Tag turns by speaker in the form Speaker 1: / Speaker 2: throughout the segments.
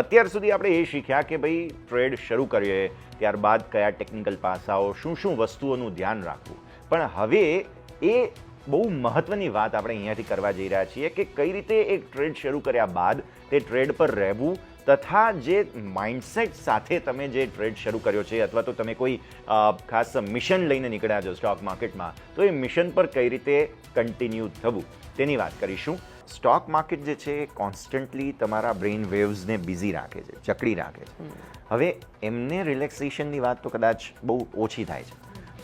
Speaker 1: અત્યાર સુધી આપણે એ શીખ્યા કે ભાઈ ટ્રેડ શરૂ કરીએ, ત્યારબાદ કયા ટેકનિકલ પાસાઓ, શું શું વસ્તુઓનું ધ્યાન રાખવું. પણ હવે એ બહુ મહત્વની વાત આપણે અહીંયાથી કરવા જઈ રહ્યા છીએ કે કઈ રીતે એક ટ્રેડ શરૂ કર્યા બાદ તે ટ્રેડ પર રહેવું તથા જે માઇન્ડસેટ સાથે તમે જે ટ્રેડ શરૂ કર્યો છે અથવા તો તમે કોઈ ખાસ મિશન લઈને નીકળ્યા છો સ્ટોક માર્કેટમાં તો એ મિશન પર કઈ રીતે કન્ટિન્યુ થવું, તેની વાત કરીશું. સ્ટોક માર્કેટ જે છે એ કોન્સ્ટન્ટલી તમારા બ્રેઇન વેવ્સને બિઝી રાખે છે ચકડી રાખે છે. હવે એમને રિલેક્સેશનની વાત તો કદાચ બહુ ઓછી થાય છે.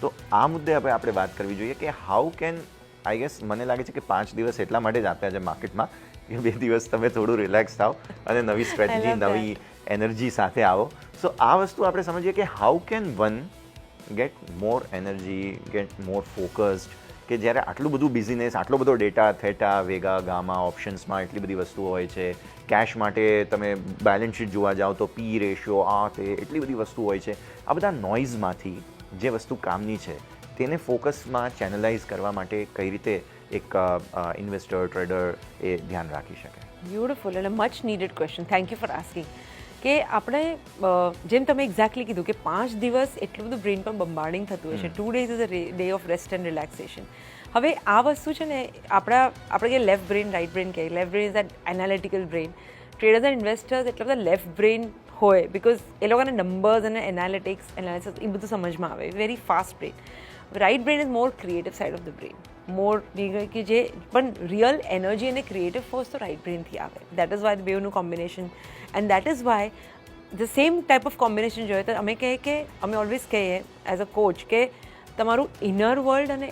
Speaker 1: તો આ મુદ્દે હવે આપણે વાત કરવી જોઈએ કે હાઉ કેન આઈ ગેસ મને લાગે છે કે પાંચ દિવસ એટલા માટે જ આપ્યા છે માર્કેટમાં કે બે દિવસ તમે થોડું રિલેક્સ થાવ અને નવી સ્ટ્રેટેજી નવી એનર્જી સાથે આવો. સો આ વસ્તુ આપણે સમજીએ કે how can one get more energy get more focused કે જ્યારે આટલું બધું બિઝનેસ આટલો બધો ડેટા થેટા વેગા ગામા ઓપ્શન્સમાં એટલી બધી વસ્તુઓ હોય છે કેશ માટે તમે બેલેન્સ શીટ જોવા જાઓ તો પી રેશિયો આ, તે, એટલી બધી વસ્તુ હોય છે. આ બધા નોઇઝમાંથી જે વસ્તુ કામની છે, તેને ફોકસમાં ચેનલાઇઝ કરવા માટે કઈ રીતે એક ઇન્વેસ્ટર ટ્રેડર એ ધ્યાન રાખી શકે.
Speaker 2: બ્યુટિફુલ અને much needed question thank you for asking કે આપણે જેમ તમે એક્ઝેક્ટલી કીધું કે પાંચ દિવસ એટલું બધું બ્રેન પર બંબાર્ડિંગ થતું હોય છે. Two days is a day of rest and relaxation હવે આ વસ્તુ છે ને આપણા આપણે કે લેફ્ટ બ્રેન રાઇટ બ્રેન કહે left brain is at analytical brain traders and investors એટલા બધા લેફ્ટ બ્રેન હોય બિકોઝ એ લોકોને નંબર્સ અને એનાલિટિક્સ એનાલિસિસ એ બધું સમજમાં આવે. Very fast brain right brain is more creative side of the brain more કે જે પણ રિયલ એનર્જી અને ક્રિએટિવ ફોર્સ તો રાઇટ બ્રેનથી આવે that is why બેવનું combination and that is why the same type of combination જોઈએ તો અમે કહીએ કે અમે ઓલવેઝ કહીએ એઝ અ કોચ કે તમારું ઇનર વર્લ્ડ અને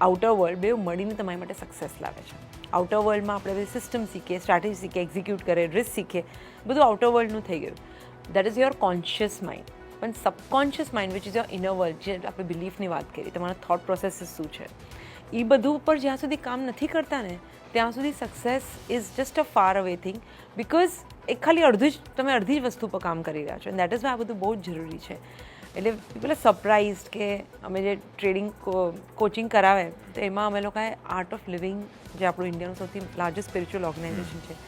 Speaker 2: આઉટર વર્લ્ડ બે મળીને તમારી માટે સક્સેસ લાવે છે આઉટર વર્લ્ડમાં આપણે સિસ્ટમ શીખીએ સ્ટ્રેટેજી શીખીએ એક્ઝિક્યુટ કરીએ રિસ્ક શીખીએ બધું આઉટર વર્લ્ડનું થઈ ગયું that is your conscious mind પણ subconscious mind which is your inner world જે આપણે બિલીફની વાત કરીએ તમારા થોટ પ્રોસેસીસ શું છે એ બધું ઉપર જ્યાં સુધી કામ નથી કરતા ને, ત્યાં સુધી success is just a far away thing because એ ખાલી અડધું જ, તમે અડધી જ વસ્તુ પર કામ કરી રહ્યા છો. દેટ ઇઝ આ બધું બહુ જ જરૂરી છે. એટલે પેલા સરપ્રાઇઝ કે અમે જે ટ્રેડિંગ કોચિંગ કરાવે, તો એમાં અમે લોકોએ આર્ટ ઓફ લિવિંગ જે આપણું ઇન્ડિયાનું સૌથી લાર્જેસ્ટ સ્પિરિચ્યુઅલ ઓર્ગેનાઇઝેશન છે,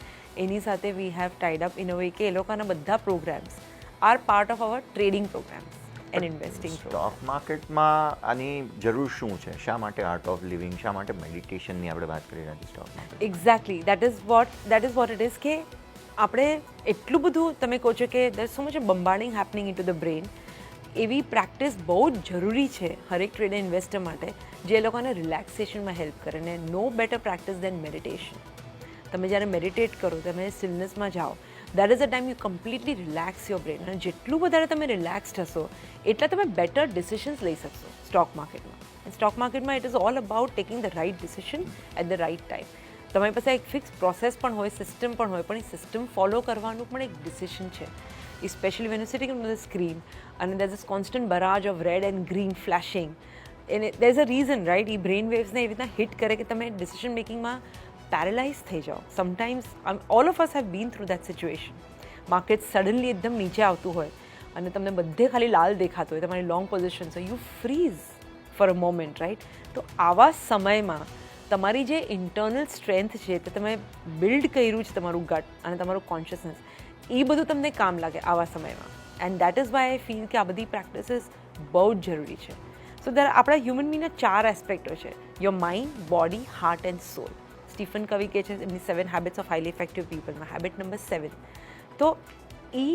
Speaker 2: એની સાથે we have tied up in a way કે એ લોકોના બધા programmes are part of our trading programmes and investing
Speaker 1: stock માર્કેટમાં આની જરૂર શું છે? શા માટે આર્ટ ઓફ લિવિંગ શા માટે મેડિટેશનની આપણે વાત કરી રહ્યા છીએ stock market
Speaker 2: exactly that is what that is what it is કે આપણે એટલું બધું તમે કહો છો કે there so much bombarding happening into the brain એવી પ્રેક્ટિસ બહુ જ જરૂરી છે હરેક ટ્રેડર ઇન્વેસ્ટર માટે જે લોકોને રિલેક્સેશનમાં હેલ્પ કરે ને no better practice than meditation તમે જ્યારે મેડિટેટ કરો તમે સ્ટિલનેસમાં જાઓ that is a time you completely relax your brain અને જેટલું વધારે તમે રિલેક્સ થશો એટલા તમે બેટર ડિસિશન્સ લઈ શકશો સ્ટોક માર્કેટમાં સ્ટોક માર્કેટમાં it is all about taking the right decision at the right time તમારી પાસે એક ફિક્સ પ્રોસેસ પણ હોય સિસ્ટમ પણ હોય પણ એ સિસ્ટમ ફોલો કરવાનું પણ એક ડિસિશન છે. Especially when you're sitting on the screen and there's this constant barrage of red and green flashing. And it, there's a reason right? એ બ્રેન વેવ્સને એવી રીતના હિટ કરે કે તમે ડિસિઝન મેકિંગમાં પેરેલાઇઝ થઈ જાઓ. Sometimes all of us have been through that situation market suddenly એકદમ નીચે આવતું હોય અને તમને બધે ખાલી લાલ દેખાતું હોય, તમારી લોંગ પોઝિશન હોય you freeze for a moment right તો આવા સમયમાં તમારી જે ઇન્ટરનલ સ્ટ્રેન્થ છે, તે તમે બિલ્ડ કર્યું છે તમારું ગટ અને તમારું કોન્શિયસનેસ એ બધું તમને કામ લાગે આવા સમયમાં. And that is why I feel કે આ બધી પ્રેક્ટિસીસ બહુ જ જરૂરી છે. સો દર આપણા હ્યુમન બીના ચાર એસ્પેક્ટો છે. Your mind body heart and soul Stephen Covey કહે છે એમની seven habits of highly effective પીપલમાં habit number seven તો એ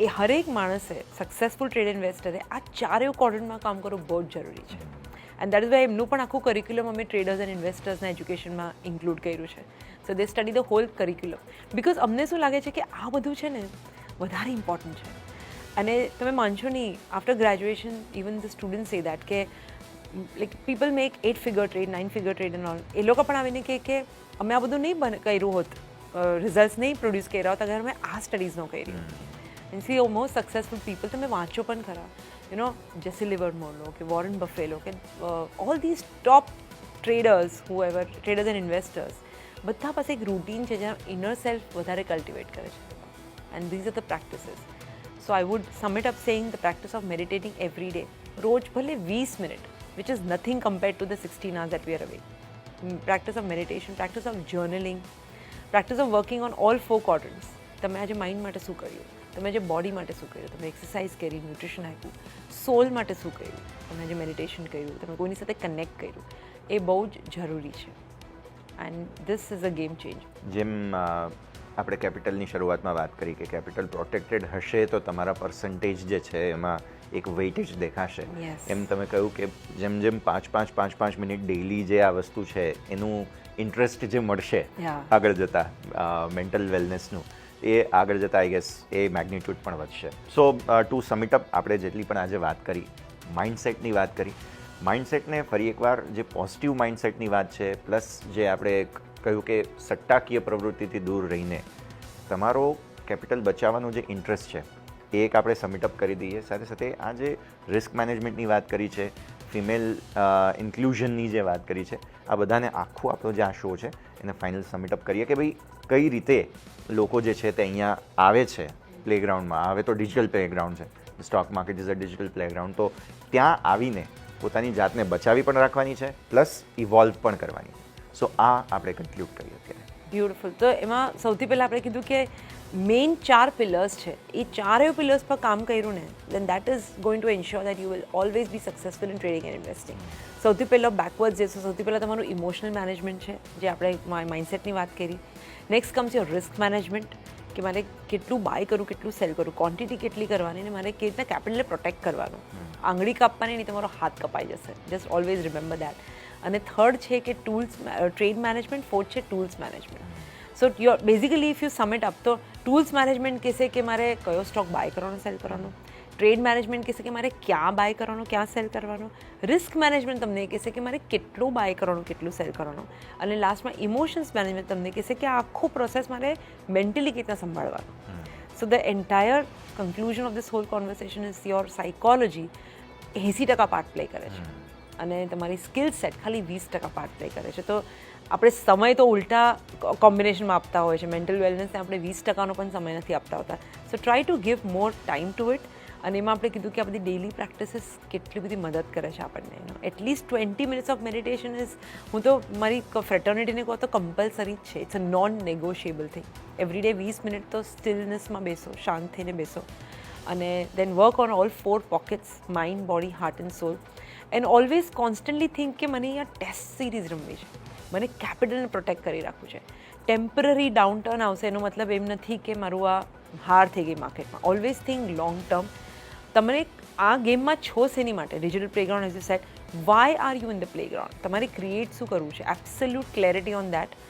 Speaker 2: એ હરેક માણસે સક્સેસફુલ ટ્રેડ ઇન્વેસ્ટરે આ ચારેય કોર્ડનમાં કામ કરવું બહુ જ જરૂરી છે. એન્ડ દેટ ઇઝ વાય એમનું પણ આખું કરિક્યુલમ અમે ટ્રેડર્સ એન્ડ ઇન્વેસ્ટર્સના એજ્યુકેશનમાં ઇન્ક્લુડ કર્યું છે. So they study the whole curriculum because અમને શું લાગે છે કે આ બધું છે ને વધારે ઇમ્પોર્ટન્ટ છે. અને તમે માનશો નહીં after graduation even the student say that કે like people make eight figure trade nine figure trade and all એ લોકો પણ આવીને કહે કે અમે આ બધું નહીં કર્યું હોત. રિઝલ્ટ નહીં પ્રોડ્યુસ કર્યા હોત અગર અમે આ સ્ટડીઝ ન and see oh most successful people તમે વાંચો પણ ખરા. યુ નો જેસી લિવરમોર લો કે વોરન બફેલો કે all these top traders who ever traders and investors બધા પાસે એક રૂટીન છે જ્યાં ઇનર સેલ્ફ વધારે કલ્ટિવેટ કરે છે. And these are the practices so I would sum it up saying the practice of meditating every day રોજ ભલે વીસ minute which is nothing compared to the sixteen hours that we are awake. Mm, Practice of meditation, practice of journaling, practice of working on all four quadrants. તમે આજે mind માટે શું કર્યું તમે આજે બોડી માટે શું કર્યું તમે એક્સરસાઇઝ કરી ન્યુટ્રિશન આપ્યું સોલ માટે શું કર્યું તમે આજે મેડિટેશન કર્યું તમે કોઈની સાથે કનેક્ટ કર્યું એ બહુ જ જરૂરી છે and this is a game change
Speaker 1: જેમ અ, આપણે કેપિટલની શરૂઆતમાં વાત કરી કે કેપિટલ પ્રોટેક્ટેડ હશે તો તમારા પર્સન્ટેજ જે છે એમાં એક વેઇટેજ દેખાશે. એમ તમે કહ્યું કે જેમ જેમ પાંચ પાંચ પાંચ પાંચ મિનિટ ડેઇલી જે આ વસ્તુ છે એનું ઇન્ટરેસ્ટ જે મળશે આગળ જતાં મેન્ટલ વેલનેસનું એ આગળ જતાં આઈ ગેસ એ મેગ્નિટ્યુડ પણ વધશે. સો ટુ સમિટઅપ આપણે જેટલી પણ આજે વાત કરી માઇન્ડસેટની વાત કરી માઇન્ડસેટને ફરી એકવાર જે પોઝિટિવ માઇન્ડસેટની વાત છે પ્લસ જે આપણે કહ્યું કે સટ્ટાકીય પ્રવૃત્તિથી દૂર રહીને તમારો કેપિટલ બચાવવાનો જે ઇન્ટરેસ્ટ છે, એ એક આપણે સમિટઅપ કરી દઈએ. સાથે સાથે આ જે રિસ્ક મેનેજમેન્ટની વાત કરી છે ફિમેલ ઇન્ક્લુઝનની જે વાત કરી છે, આ બધાને આખું આપણો જે આ શો છે, એને ફાઇનલ સમિટઅપ કરીએ કે ભાઈ કઈ રીતે લોકો જે છે તે અહીંયા આવે છે પ્લેગ્રાઉન્ડમાં હવે તો ડિજિટલ પ્લેગ્રાઉન્ડ છે stock market is a digital playground તો ત્યાં આવીને પોતાની જાતને બચાવી પણ રાખવાની છે પ્લસ ઇવોલ્વ પણ કરવાની. સો આ આપણે કન્ક્લુડ કરીએ અત્યારે.
Speaker 2: બ્યુટિફુલ તો એમાં સૌથી પહેલાં આપણે કીધું કે મેઇન ચાર પિલર્સ છે. એ ચારેય પિલર્સ પર કામ કર્યું ને then that is going to ensure that you will always be successful in trading and investing સૌથી પહેલાં બેકવર્ડ જે છે સૌથી પહેલાં તમારું ઇમોશનલ મેનેજમેન્ટ છે જે આપણે માઇન્ડસેટની વાત કરી. Next comes your risk management કે મારે કેટલું બાય કરું કેટલું સેલ કરું ક્વોન્ટિટી કેટલી કરવાની અને મારે કેવી રીતના કેપિટલને પ્રોટેક્ટ કરવાનું. આંગળી કાપવાની નહીં તમારો હાથ કપાઈ જશે. જસ્ટ ઓલવેઝ રિમેમ્બર દેટ અને થર્ડ છે કે ટૂલ્સ ટ્રેડ મેનેજમેન્ટ ફોર્થ છે tools management so your basically if you sum it up તો ટૂલ્સ મેનેજમેન્ટ કહેશે કે મારે કયો સ્ટોક બાય કરવાનો સેલ કરવાનો? ટ્રેડ મેનેજમેન્ટ કહેશે કે મારે ક્યાં બાય કરવાનો ક્યાં સેલ કરવાનો? રિસ્ક મેનેજમેન્ટ તમને એ કહેશે કે મારે કેટલું બાય કરવાનું કેટલું સેલ કરવાનું? અને લાસ્ટમાં ઇમોશન્સ મેનેજમેન્ટ તમને કહેશે કે આ આખો પ્રોસેસ મારે મેન્ટલી કેવી રીતના સંભાળવાનો? So the entire conclusion of this whole conversation is your psychology એંસી ટકા પાર્ટ પ્લે કરે છે. અને તમારી સ્કિલ સેટ ખાલી વીસ ટકા પાર્ટ પ્લે કરે છે. તો આપણે સમય તો ઉલટા કોમ્બિનેશનમાં આપતા હોય છે. મેન્ટલ વેલનેસને આપણે વીસ ટકાનો પણ સમય નથી આપતા હોતા. So try to give more time to it અને એમાં આપણે કીધું કે આ બધી ડેલી પ્રેક્ટિસીસ કેટલી બધી મદદ કરે છે આપણને at least twenty minutes of meditation is હું તો મારી ફ્રેટર્નિટીને કહું તો કમ્પલસરી જ છે. It's a non negotiable thing every day વીસ મિનિટ તો સ્ટિલનેસમાં બેસો, શાંત થઈને બેસો. અને then work on all four pockets mind body heart and soul and always constantly think કે મને અહીંયા ટેસ્ટ સિરીઝ રમવી છે. મને કેપિટલને પ્રોટેક્ટ કરી રાખવું છે. ટેમ્પરરી ડાઉન ટર્ન આવશે એનો મતલબ એમ નથી કે મારું આ હાર થઈ ગઈ માર્કેટમાં. ઓલવેઝ થિંક લોંગ ટર્મ તમને આ ગેમમાં છો શેની માટે? Digital playground as you set why are you in the playground તમારે ક્રિએટ શું કરવું છે? Absolute clarity on that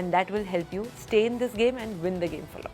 Speaker 2: and that will help you stay in this game and win the game for